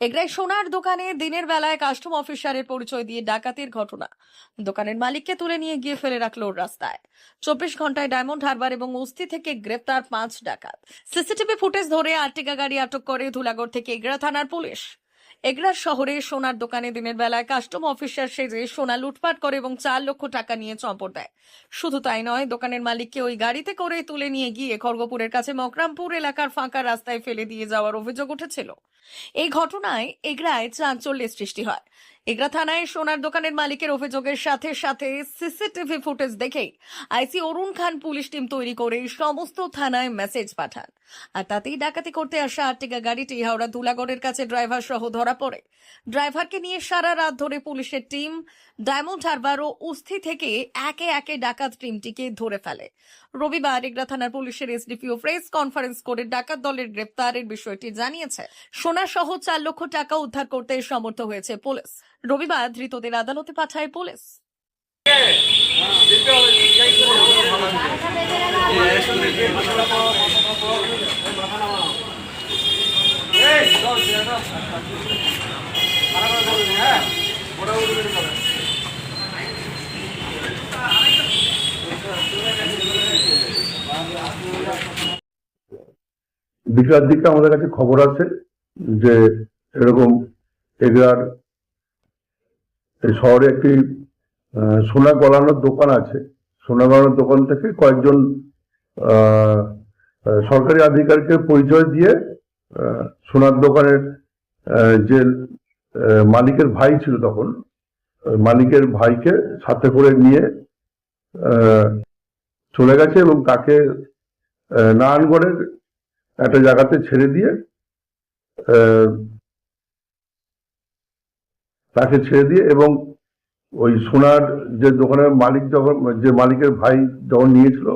এগরাই সোনার দোকানে দিনের বেলায় কাস্টম অফিসারের পরিচয় দিয়ে ডাকাতির ঘটনা। দোকানের মালিককে তুলে নিয়ে গিয়ে ফেলে রাখল রাস্তায়। চব্বিশ ঘন্টায় ডায়মন্ড হারবার এবং উস্তি থেকে গ্রেপ্তার পাঁচ ডাকাত। সিসিটিভি ফুটেজ ধরে আর্টিকা গাড়ি আটক করে ধুলাগড় থেকে এগরা থানার পুলিশ। এগরা শহরে সোনার দোকানে দিনের বেলায় কাস্টম অফিসার সেজে সোনা লুটপাট করে এবং চার লক্ষ টাকা নিয়ে চম্পট দেয়। শুধু তাই নয়, দোকানের মালিককে ওই গাড়িতে করে তুলে নিয়ে গিয়ে খড়গপুরের কাছে মকরামপুর এলাকার ফাঁকা রাস্তায় ফেলে দিয়ে যাওয়ার অভিযোগ উঠেছিল। এই ঘটনায় এগরায় চাঞ্চল্যের সৃষ্টি হয়। এগরা থানায় সোনার দোকানের মালিকের অভিযোগের সাথে সাথে সিসিটিভি ফুটেজ দেখেই IC Arun Khan police team তৈরি করে সমস্ত থানায় মেসেজ পাঠান। আর তাতেই ডাকাতি করতে আসা আর্টিকা গাড়িটি হাওড়া ধুলাগড়ের কাছে ড্রাইভার সহ ধরা পড়ে। ড্রাইভারকে নিয়ে সারা রাত ধরে পুলিশের টিম ডায়মন্ড হারবার ও উস্থি থেকে একে একে ডাকাত টিমটিকে ধরে ফেলে। রবিবার এগরা থানার পুলিশের এসডিপিও প্রেস কনফারেন্স করে ডাকাত দলের গ্রেপ্তারের বিষয়টি জানিয়েছে। সোনা সহ চার লক্ষ টাকা উদ্ধার করতে সমর্থ হয়েছে পুলিশ। রবিবার ধৃতদের আদালতে পাঠায় পুলিশ। বিকাল দিকে আমাদের কাছে খবর আছে। যে এরকম এগুলার শহরে একটি সোনা গলানোর দোকান আছে। সোনা গলানোর দোকান থেকে কয়েকজন সরকারি আধিকারিকের পরিচয় দিয়ে সোনার দোকানের যে মালিকের ভাই ছিল তখন মালিকের ভাইকে সাথে করে নিয়ে চলে গেছে এবং তাকে নারায়ণগড়ের একটা জায়গাতে ছেড়ে দিয়ে তাকে ছেড়ে দিয়ে এবং ওই সোনার যে দোকানের মালিক যখন, যে মালিকের ভাই যখন নিয়েছিল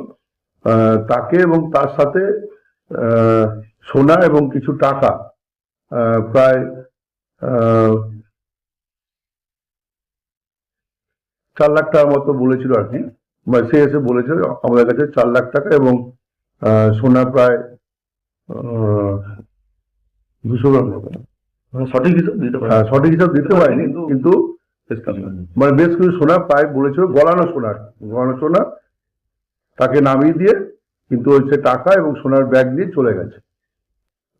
তাকে এবং তার সাথে সোনা এবং কিছু টাকা প্রায় চার লাখ টাকার মতো বলেছিল আর কি। সে এসে বলেছিল আমাদের কাছে চার লাখ টাকা এবং সোনা প্রায় আহ, দুশো গ্রাম মতো। মানে সঠিক হিসাব দিতে হ্যাঁ, সঠিক হিসাব দিতে পারিনি কিন্তু- মানে বেশ কিছু সোনা প্রায় বলেছিল গলানো সোনার গলানো সোনা তাকে নামিয়ে দিয়ে কিন্তু সে টাকা এবং সোনার ব্যাগ নিয়ে চলে গেছে।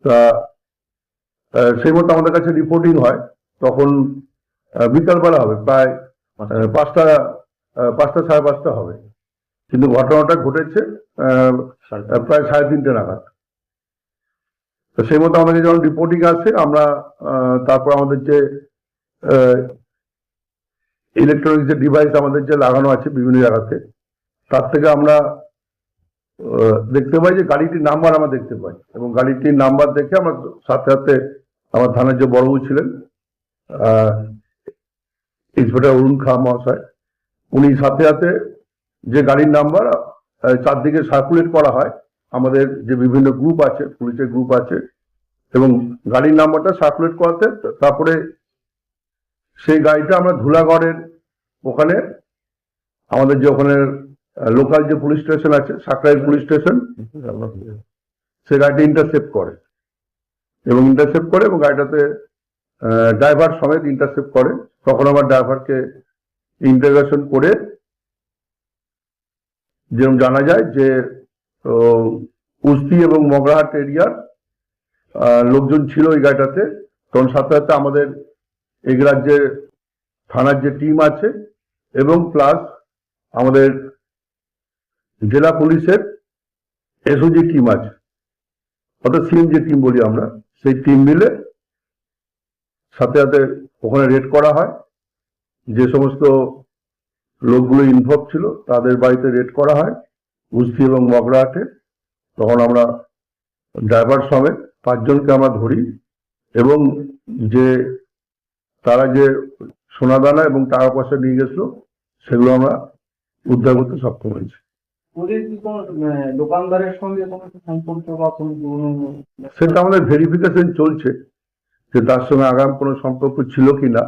তা সেই মতো আমাদের কাছে রিপোর্টিং হয় তখন বিকালবেলা হবে প্রায় পাঁচটা। পাঁচটা সাড়ে পাঁচটা হবে। কিন্তু ঘটনাটা ঘটেছে প্রায় সাড়ে তিনটে নাগাদ। তো সেই মতো আমাদের যখন রিপোর্টিং আসে, আমরা তারপর আমাদের যে ইলেকট্রনিক যে ডিভাইস আমাদের যে লাগানো আছে বিভিন্ন জায়গাতে, তার থেকে আমরা দেখতে পাই যে গাড়িটির নাম্বার আমরা দেখতে পাই। এবং গাড়িটির নাম্বার দেখে আমার সাথে সাথে আমার থানার যে বড়বু ছিলেন ইন্সপেক্টর অরুণ খা মহাশয়, উনি সাথে সাথে যে গাড়ির নাম্বার চারদিকে সার্কুলেট করা হয়। আমাদের যে বিভিন্ন গ্রুপ আছে, পুলিশের গ্রুপ আছে, এবং গাড়ির নাম্বারটা সার্কুলেট করাতে, তারপরে সেই গাড়িটা আমরা ধুলাগড়ের ওখানে, আমাদের যে ওখানে লোকাল যে পুলিশ স্টেশন আছে, সাকরাইল পুলিশ স্টেশন সে গাড়িটা ইন্টারসেপ্ট করে। এবং ইন্টারসেপ্ট করে এবং গাড়িটাতে ড্রাইভার সমেত ইন্টারসেপ্ট করে। তখন আমার ড্রাইভারকে ইন্টারগেশন করে, যেরকম জানা যায় যে তো উস্তি এবং মগরাহাট এরিয়ার লোকজন ছিল ওই গাড়িটাতে। তখন সাথে সাথে আমাদের এই রাজ্যের থানার যে টিম আছে এবং প্লাস আমাদের জেলা পুলিশের এসওজি টিম আছে, অর্থাৎ সিএম যে টিম বলি আমরা, সেই টিম মিলে সাথে সাথে ওখানে রেড করা হয়। যে সমস্ত লোকগুলো ইনভলভ ছিল তাদের বাড়িতে রেড করা হয়। উস্তি এবং মগরাহাটে তখন আমরা ড্রাইভার সমেত পাঁচজনকে আমরা ধরি এবং যে তারা যে সোনাদানা এবং টাকা পয়সা নিয়ে গেছিল সেগুলো আমরা উদ্ধার করতে সক্ষম হয়েছি। দোকানদারের সঙ্গে সম্পর্ক বা সেটা আমাদের ভেরিফিকেশন চলছে যে তার সঙ্গে আগাম কোনো সম্পর্ক ছিল কিনা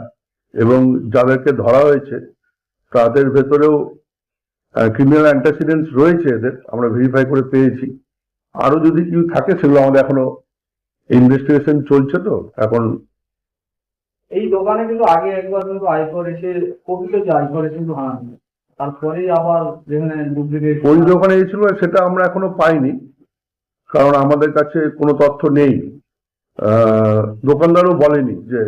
এবং যাদেরকে ধরা হয়েছে তাদের ভেতরেও ক্রিমিনাল অ্যান্টাসিডেন্টস রয়েছে এদের আমরা ভেরিফাই করে পেয়েছি। আরও যদি কেউ থাকে সেগুলো আমাদের এখনও ইনভেস্টিগেশন চলছে তো এখন এই দোকানে কিন্তু আগে একবার কিন্তু আয়কর এসে কপিল যে আয়কর এসে কিন্তু। তারপরেই আবার যেখানে ডুপ্লিকেট ওই দোকানে এসেছিল সেটা আমরা এখনও পাইনি কারণ আমাদের কাছে কোনো তথ্য নেই। দোকানদারও বলেনি যে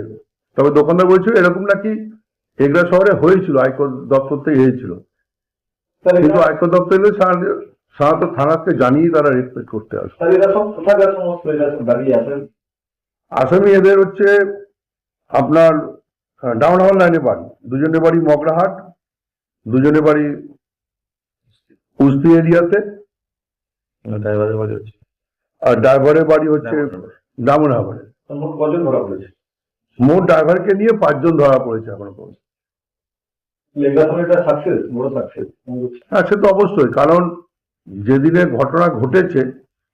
তবে দোকানদার বলছিল এরকম নাকি এগরা শহরে হয়েছিল আয়কর দপ্তর থেকে হয়েছিল। কিন্তু আয়কর দপ্তর এলে সাধারণত- থানাকে জানিয়ে তারা রেসপেক্ট করতে আসে। আসামি এদের হচ্ছে আপনার ডাউন হাওয়ার লাইনে বাড়ি দুজনের বাড়ি মগরাহাট দুজনের বাড়ি উস্তি এরিয়াতে। ড্রাইভারের বাড়ি হচ্ছে। আর ড্রাইভারের বাড়ি হচ্ছে ডামন হাওয়ারে মোট ড্রাইভারকে নিয়ে পাঁচজন ধরা পড়েছে এখনও পর্যন্ত। হ্যাঁ সে তো অবশ্যই কারণ যেদিনে ঘটনা ঘটেছে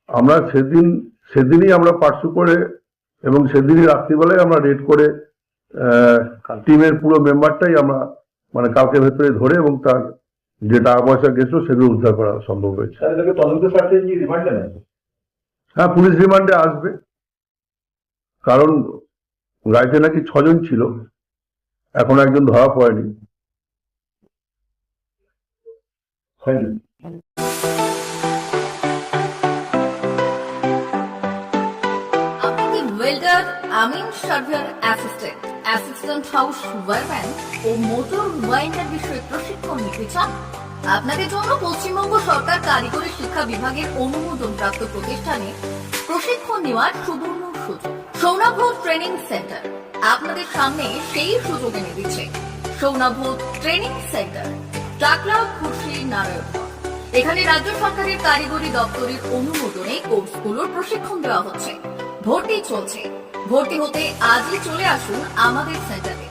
আমরা সেদিন সেদিনই আমরা পার্সু করে এবং সেদিনই রাত্রিবেলায় আমরা রেড করে টিমের পুরো মেম্বারটাই আমরা মানে কালকে ভেতরে ধরে এবং তার যে টাকা পয়সা গেছিল সেগুলো উদ্ধার করা সম্ভব হয়েছে। হ্যাঁ পুলিশ রিমান্ডে আসবে। কারণ গাড়িতে নাকি ছজন ছিল এখন একজন ধরা পড়েনি। হয়নি। আপনি কি ওয়েল্ডার আমিন surveyor assistant assistant house wireman ও মোটর ওয়াইন্ডার বিষয়ে প্রশিক্ষণ নিতে চান? আপনাদের জন্য পশ্চিমবঙ্গ সরকার কারিগরি শিক্ষা বিভাগের অনুমোদন প্রাপ্ত প্রতিষ্ঠানে প্রশিক্ষণ নেওয়ার সুবর্ণ সুযোগ। সৌনাভ ট্রেনিং সেন্টার আপনাদের সামনে সেই সুযোগ এনে দিচ্ছে। Sounav training centre. টাকলা খুশি নারায়ণগঞ্জ এখানে রাজ্য সরকারের কারিগরি দপ্তরের অনুমোদনে কোর্সগুলোর প্রশিক্ষণ দেওয়া হচ্ছে। ভর্তি চলছে। ভর্তি হতে আজই চলে আসুন আমাদের সেন্টারে।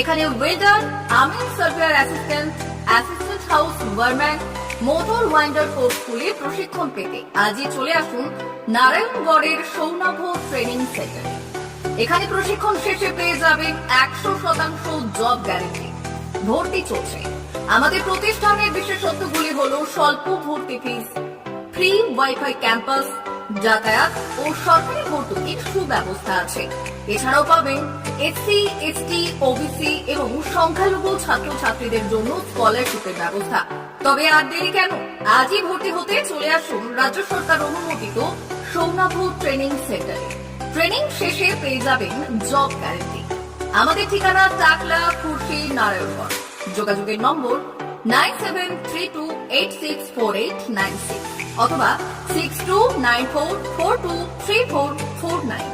এখানে ওয়েদার, আমিন surveyor assistant assistant house wireman, motor winder কোর্সগুলি প্রশিক্ষণ পেতে আজই চলে আসুন নারায়ণগড়ের সৌনাভ ট্রেনিং সেন্টারে। এখানে প্রশিক্ষণ শেষে পেয়ে যাবেন একশো শতাংশ জব গ্যারেন্টি। ভর্তি চলছে। আমাদের প্রতিষ্ঠানের বিশেষত্বগুলি হল স্বল্প ভর্তি ফিস ফ্রি ওয়াইফাই ক্যাম্পাস যাতায়াত ও সরকারি ভর্তুকির সুব্যবস্থা আছে। এছাড়াও পাবেন এসসি এসটি ওবিসি এবং সংখ্যালঘু ছাত্রছাত্রীদের জন্য স্কলারশিপের ব্যবস্থা। তবে আর দেরি কেন? আজই ভর্তি হতে চলে আসুন রাজ্য সরকার অনুমোদিত সৌনাভ ট্রেনিং সেন্টারে। ট্রেনিং শেষে পেয়ে যাবেন জব গ্যারেন্টি আমাদের ঠিকানা টাকলা, খুরশি, নারায়ণগঞ্জ। যোগাযোগের number nine seven three two eight six four eight nine six অথবা six two nine four four two three four four nine.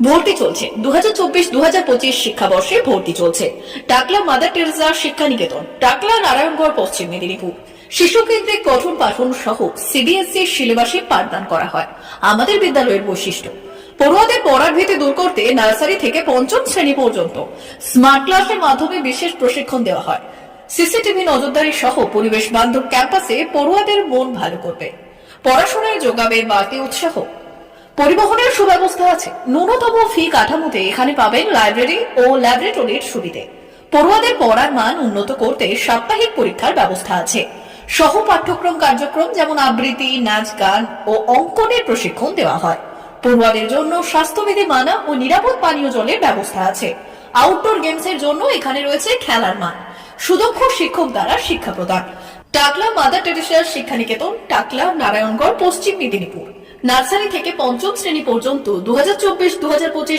ভর্তি চলছে। দু হাজার চব্বিশ দু হাজার পঁচিশ শিক্ষাবর্ষে ভর্তি চলছে। টাকলা মাদার টেরেসা শিক্ষা নিকেতন টাকলা নারায়ণগড়, পশ্চিম মেদিনীপুর। শিশু কেন্দ্রিক পঠন পাঠন সহ সিবিএসসি সিলেবাসে পাঠদান করা হয়। আমাদের বিদ্যালয়ের বৈশিষ্ট্য পড়ুয়াদের পড়ার ভীতি দূর করতে নার্সারি থেকে পঞ্চম শ্রেণি পর্যন্ত স্মার্ট ক্লাসের মাধ্যমে বিশেষ প্রশিক্ষণ দেওয়া হয়। সিসিটিভি নজরদারি সহ পরিবেশ বান্ধব ক্যাম্পাসে পড়ুয়াদের মন ভালো করবে পড়াশোনায় যোগাবে বাড়তি উৎসাহ। পরিবহনের সুব্যবস্থা আছে। ন্যূনতম ফি কাঠামোতে এখানে পাবেন লাইব্রেরি ও ল্যাবরেটরির সুবিধে। পড়ুয়াদের পড়ার মান উন্নত করতে সাপ্তাহিক পরীক্ষার ব্যবস্থা আছে। সহ পাঠ্যক্রম কার্যক্রম যেমন আবৃত্তি, নাচ গান ও অঙ্কনের প্রশিক্ষণ দেওয়া হয়। পড়ুয়াদের জন্য স্বাস্থ্যবিধি মানা ও নিরাপদ পানীয় জলের ব্যবস্থা আছে। আউটডোর গেমসের জন্য এখানে রয়েছে খেলার মাঠ সুদক্ষ শিক্ষক দ্বারা শিক্ষা প্রদান। টাকলা মাদার টেরেসার শিক্ষানিকেতন, টাকলা, নারায়ণগড়, পশ্চিম মেদিনীপুর। নার্সারি থেকে পঞ্চম শ্রেণি পর্যন্ত দু হাজার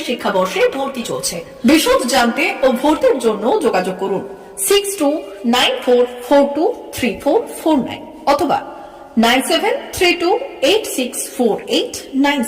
শিক্ষাবর্ষে ভর্তি চলছে। বিশদ জানতে ও ভর্তির জন্য যোগাযোগ করুন six two nine four four two three four four nine অথবা nine seven three two eight six four eight nine